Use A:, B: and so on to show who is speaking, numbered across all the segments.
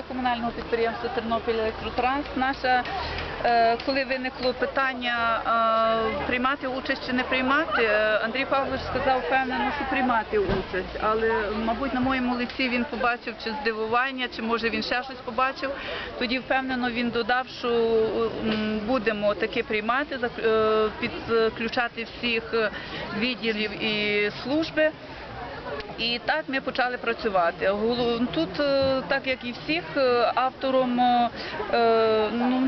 A: комунального підприємства Тернопіль Електротранс. Наша, е, коли виникло питання е, приймати участь чи не приймати, е, Андрій Павлович сказав впевнено, що приймати участь. Але, мабуть, на моєму лиці він побачив чи здивування, чи може він ще щось побачив. Тоді впевнено він додав, що будемо таки приймати, підключати всіх відділів і служби. І так ми почали працювати. Тут, е, так як і всіх, е, автором е, ну,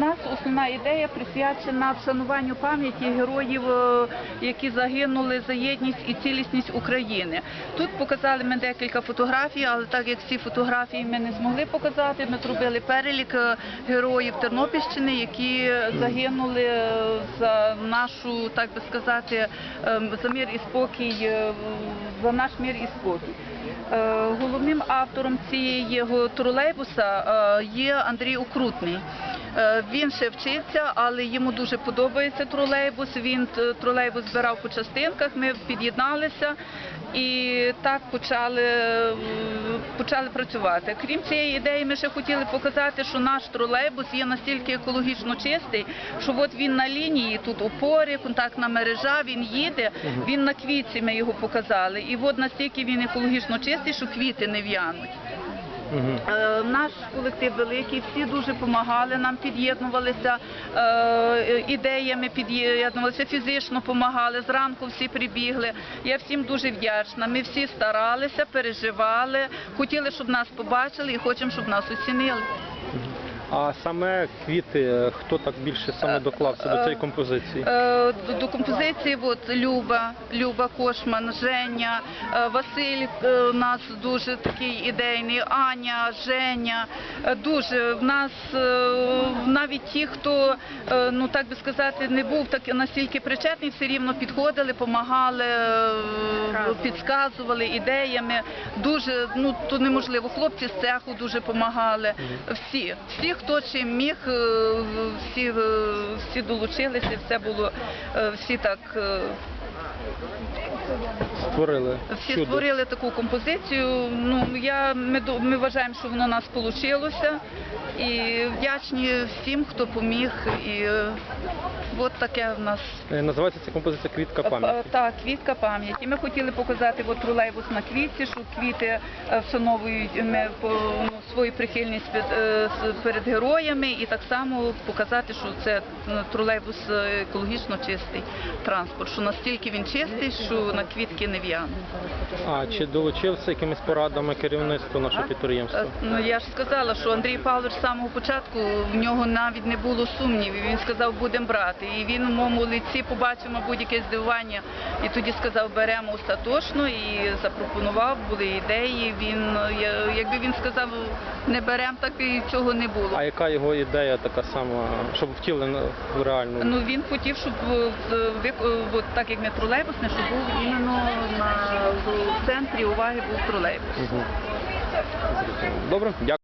A: у ідея присвячена вшануванню пам'яті героїв, е, які загинули за єдність і цілісність України. Тут показали ми декілька фотографій, але так як всі фотографії ми не змогли показати, ми зробили перелік е, героїв Тернопільщини, які загинули е, за нашу, так би сказати, е, за мир і спокій, за наш мир і спокій. Головним автором цієї тролейбуса є Андрій Окрутний. Е, Він ще вчився, але йому дуже подобається тролейбус. Він е, тролейбус збирав по частинках. Ми під'єдналися і так почали, е, почали працювати. Крім цієї ідеї, ми ще хотіли показати, що наш тролейбус є настільки екологічно чистий, що от він на лінії, тут опори, контактна мережа, він їде, він на квітці ми його показали. І от настільки він екологічно чистий, що квіти не в'януть. Е, Наш колектив великий, всі дуже допомагали нам, під'єднувалися е, ідеями, під'єднувалися, фізично допомагали. Зранку всі прибігли. Я всім дуже вдячна. Ми всі старалися, переживали, хотіли, щоб нас побачили і хочемо, щоб нас оцінили.
B: А саме квіти, е, хто так більше саме доклався до цієї композиції?
A: Е, До, до композиції от, Люба, Люба Кошман, Женя, е, Василь е, у нас дуже такий ідейний, Аня, Женя. е, Дуже в нас е, навіть ті, хто, е, ну так би сказати, не був так настільки причетний, все рівно підходили, допомагали, підказували ідеями. Дуже ну то неможливо. Хлопці з цеху дуже допомагали. Всі, всі, хто чим міг, е, всі, е, всі долучилися, все було, е, всі так.
B: Створили
A: всі
B: чудо.
A: створили таку композицію. Ну я ми, ми вважаємо, що воно у нас вийшло. І вдячні всім, хто поміг. І е, от таке в нас
B: Е, Називається ця композиція Квітка
A: Е,
B: пам'яті.
A: Так, квітка пам'яті. Ми хотіли показати от тролейбус на квітці, що квіти вшановують ми, по, свою прихильність перед героями і так само показати, що це тролейбус екологічно чистий транспорт, що настільки він чистий, що на квітки не в'януть.
B: А чи долучився якимись порадами керівництво нашого підприємства?
A: Ну я ж сказала, що Андрій Павлович з самого початку в нього навіть не було сумнівів. Він сказав, будемо брати. І він у моєму лиці побачив, мабуть, якесь здивування. І тоді сказав, беремо остаточно і запропонував, були ідеї. Він якби він сказав, не беремо, так і цього не було.
B: А яка його ідея така сама, щоб втілена в реальну?
A: Ну він хотів, щоб е, е, от так як не тролейбусне, щоб був іменно на в центрі уваги був тролейбус.
B: Мгм. Добре, дякую.